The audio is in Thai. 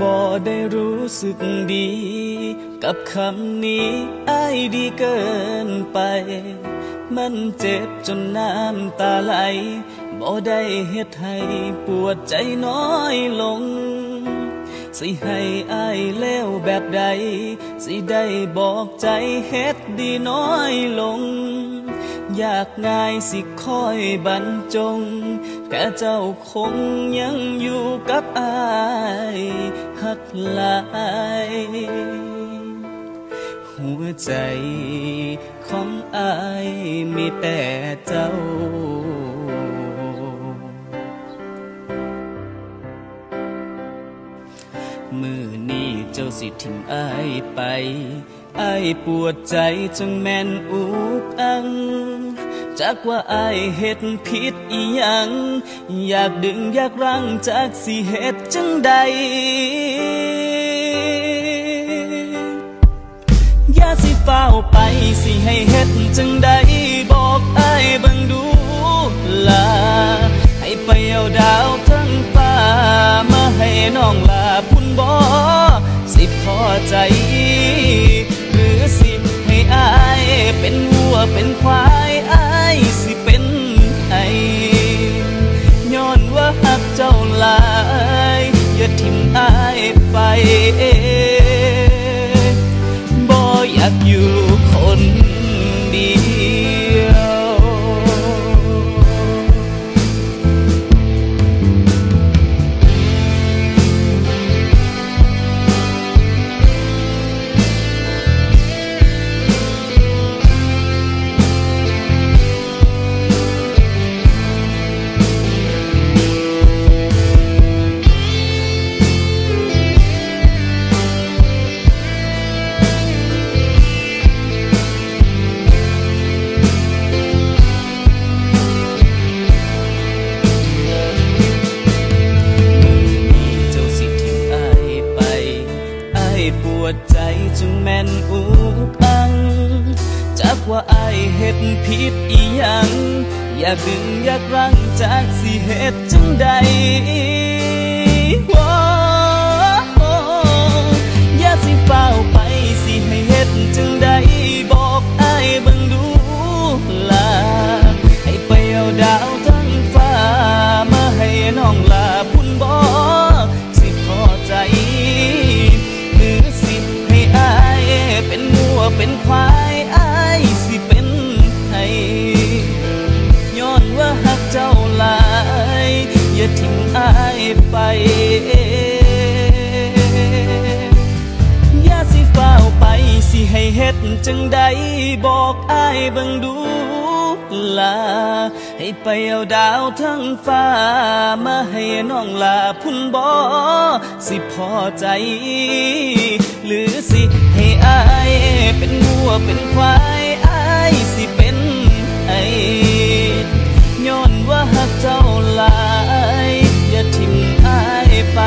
บ่ได้รู้สึกดี กับคำนี้อายดีเกินไป มันเจ็บจนน้ำตาไหล บ่ได้เฮ็ดให้ปวดใจน้อยลง สิให้อายเล้วแบบใด สิได้บอกใจเฮ็ดดีน้อยลง ยากง่ายสิคอยบรรจง แต่เจ้าคงยังอยู่กับอายหักหลายหัวใจของอายมีแต่เจ้ามือนี้ เจ้าสิทิ้งอายไปอายปวดใจจังแม่นอุกอังจากว่าอายเฮ็ดผิดอีหยัง อยากดึงอยากรั้งจากสิเฮ็ดจังใดอย่าสิเฝ้าไปสิให้เฮ็ดจังใด เป็นควายอายสิเป็นไอย้อนว่าหักเจ้าหลาย อย่าทิ้งอายไป ปวดใจจึงแม่นอุกอัง จากว่าอายเห็ดผิดอีหยัง อย่าดึงอยากรั้งจากสิเห็ดจังใด จังได้บอกอ้ายบังดูลา ให้ไปเอาดาวทั้งฟ้า มาให้น้องลาพุ่นบอสิพอใจ หรือสิให้อ้ายเป็นงัวเป็นควายอ้ายสิเป็นไอ้ย้อนว่าหักเจ้าลาย อย่าทิ่มอ้ายไป